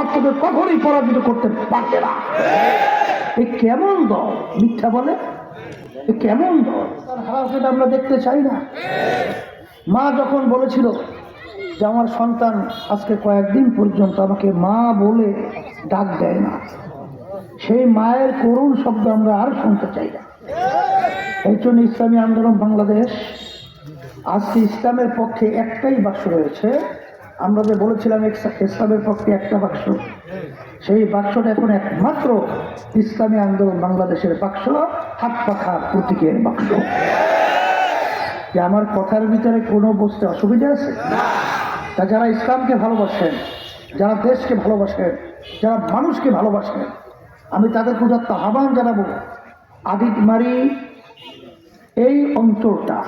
সত্যকে কখনোই পরাজিত করতে পারবে না। এ কেমন দল? মিথ্যা বলে? এ কেমন দল? তার আমরা দেখতে চাই না। মা যখন বলেছিল যে আমার সন্তান আজকে কয়েকদিন পর্যন্ত আমাকে মা বলে ডাক দেয় না, সেই মায়ের করুণ শব্দ আমরা আর শুনতে চাই না। এই জন্য ইসলামী আন্দোলন বাংলাদেশ, আজকে ইসলামের পক্ষে একটাই বাক্স রয়েছে আমরা যে বলেছিলাম ইস- ইসলামের পক্ষে একটা বাক্স, সেই বাক্সটা এখন একমাত্র ইসলামী আন্দোলন বাংলাদেশের বাক্স, হাত পাখা প্রতীকের বাক্স। যে আমার কথার ভিতরে কোনো বসতে অসুবিধা আছে? তা যারা ইসলামকে ভালোবাসেন, যারা দেশকে ভালোবাসেন, যারা মানুষকে ভালোবাসেন, আমি তাদের পূজার আহ্বান জানাব আদিতমারি এই অঞ্চলটা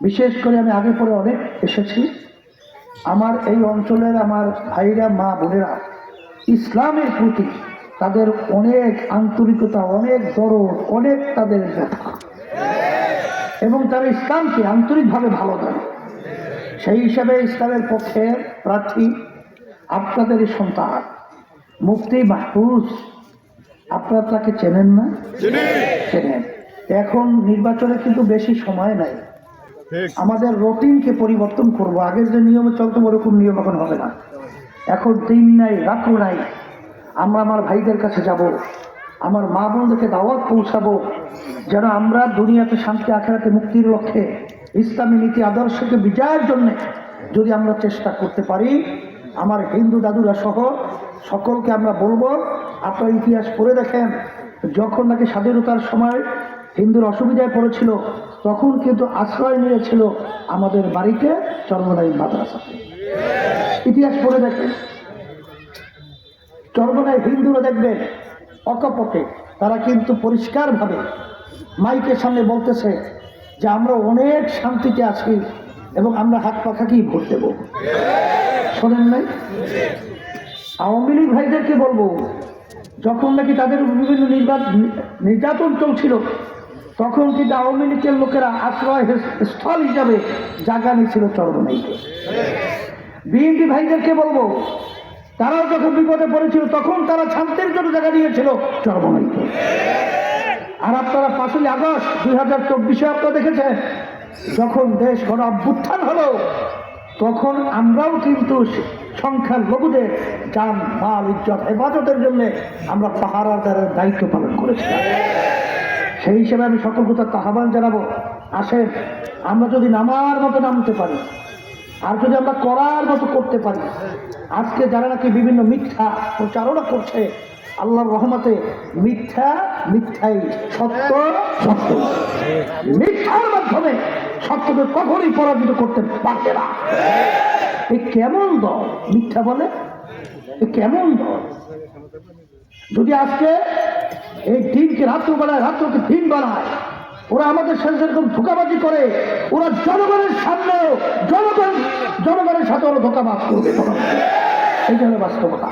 বিশেষ করে আমি আগে পরে অনেক এসেছি। আমার এই অঞ্চলের আমার ভাইরা মা বোনেরা ইসলামের প্রতি তাদের অনেক আন্তরিকতা অনেক দরদ অনেক তাদের ব্যথা। এবং তারা ইসলামকে আন্তরিকভাবে ভালো দেয় সেই হিসাবে ইসলামের পক্ষে প্রার্থী আপনাদের সন্তান মুফতি মাহফুজ আপনারা তাকে চেনেন না? চেনেন। এখন নির্বাচনে কিন্তু বেশি সময় নাই। আমাদের রুটিনকে পরিবর্তন করব। আগের যে নিয়মে চলতো, ওরকম নিয়ম এখন হবে না। এখন দিন নাই, রাত্র নাই। আমরা আমার ভাইদের কাছে যাব। আমার মা বোনদেরকে দাওয়াত পৌঁছাবো। যেন আমরা দুনিয়াতে শান্তি, আখেরাতে মুক্তির লক্ষ্যে ইসলামী নীতি, আদর্শকে বিজয়ের জন্য যদি আমরা চেষ্টা করতে পারি, আমার হিন্দু দাদুরা সহ সকলকে আমরা বলব, আপনার ইতিহাস পড়ে দেখেন, যখন নাকি স্বাধীনতার সময় হিন্দুর অসুবিধায় পড়েছিল তখন কিন্তু আশ্রয় নিয়েছিল আমাদের বাড়িতে চর্মনাই মাদ্রাসাতে ইতিহাস পড়ে দেখেন চর্মনায় হিন্দুরা দেখবেন অকপটে। তারা কিন্তু পরিষ্কারভাবে মাইকের সামনে বলতেছে যে, আমরা অনেক শান্তিতে আছি এবং আমরা হাত পাখাকেই ভোট দেব। শোনেন নাই? আওয়ামী লীগ ভাইদেরকে বলব, যখন নাকি তাদের বিভিন্ন নির্বাচন নির্যাতন চলছিল তখন কিন্তু আওয়ামী লীগের লোকেরা আশ্রয় স্থল হিসাবে জায়গা নিয়েছিল চরমনাইকে বিএনপি ভাইদেরকে বলব, তারাও যখন বিপদে পড়েছিল, তখন তারা শান্তির জন্য জায়গা দিয়েছিল চরমনাইকে আর আপনারা পাঁচই আগস্ট দুই হাজার চব্বিশে আপনারা দেখেছেন, যখন দেশ গণ অভ্যুত্থান হলো, তখন আমরাও কিন্তু সংখ্যার লঘুদের যান মাল, ইজ্জত, হেফাজতের জন্য আমরা পাহারাদারের দায়িত্ব পালন করেছিলাম। সেই হিসেবে আমি সকল কোথাও আহ্বান জানাব। আসেন আমরা যদি নামার মতো নামতে পারি, আর যদি আমরা করার মতো করতে পারি, আজকে যারা নাকি বিভিন্ন মিথ্যা প্রচারণা করছে, আল্লাহর রহমতে মিথ্যা মিথ্যাই সত্য সত্য। মিথ্যার মাধ্যমে সত্যকে কখনোই পরাজিত করতে পারবে না। এ কেমন দল? মিথ্যা বলে? এ কেমন দল? যদি আজকে এই দিনকে রাত্র বেলায় রাত্রকে দিন বানায় ওরা আমাদের সাথে সেরকম ধোকাবাজি করে, ওরা জনগণের সামনেও জনগণ জনগণের সাথে ওরা ধোকাবাজ করবে। এই জন্য বাস্তবতা।